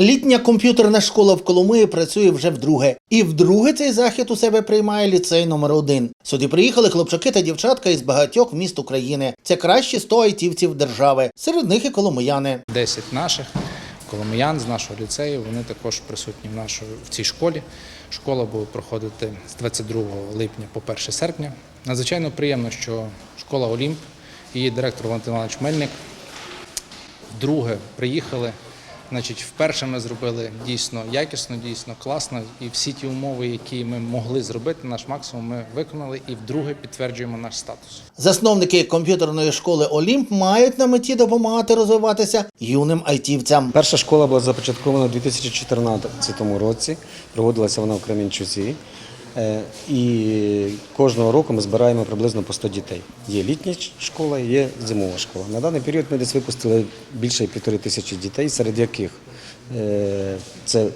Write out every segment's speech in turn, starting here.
Літня комп'ютерна школа в Коломиї працює вже вдруге. І вдруге цей захід у себе приймає ліцей номер один. Сюди приїхали хлопчаки та дівчатка із багатьох міст України. Це кращі 100 айтівців держави. Серед них і коломияни. 10 наших коломиян з нашого ліцею. Вони також присутні в, нашій, в цій школі. Школа буде проходити з 22 липня по 1 серпня. Надзвичайно приємно, що школа Олімп і директор Валентин Іванович Мельник вдруге приїхали. Значить, вперше ми зробили дійсно якісно, дійсно класно, і всі ті умови, які ми могли зробити, наш максимум ми виконали і вдруге підтверджуємо наш статус. Засновники комп'ютерної школи Олімп мають на меті допомагати розвиватися юним айтівцям. Перша школа була започаткована у 2014 році. Проводилася вона в Кремінчуці. Е, І кожного року ми збираємо приблизно по 100 дітей. Є літня школа, є зимова школа. На даний період ми десь випустили більше півтори тисячі дітей, серед яких е, це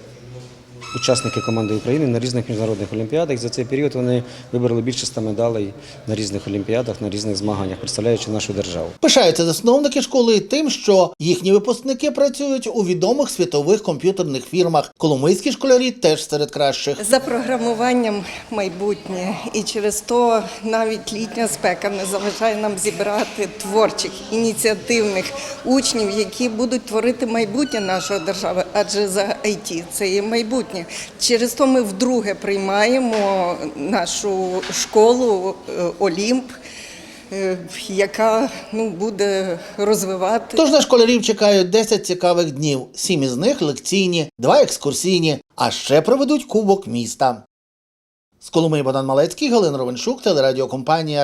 учасники команди України на різних міжнародних олімпіадах. За цей період вони вибороли більше 100 медалей на різних олімпіадах, на різних змаганнях, представляючи нашу державу. Пишаються засновники школи тим, що їхні випускники працюють у відомих світових комп'ютерних фірмах. Коломийські школярі теж серед кращих. За програмуванням майбутнє, і через то навіть літня спека не заважає нам зібрати творчих ініціативних учнів, які будуть творити майбутнє нашої держави, адже за IT це є майбутнє. Через то ми вдруге приймаємо нашу школу е, Олімп, е, яка ну буде розвивати. Тож на школярів чекають 10 цікавих днів. Сім із них лекційні, два екскурсійні, а ще проведуть кубок міста. З Коломиї Богдан Малецький, Галина Ровеншук, телерадіокомпанія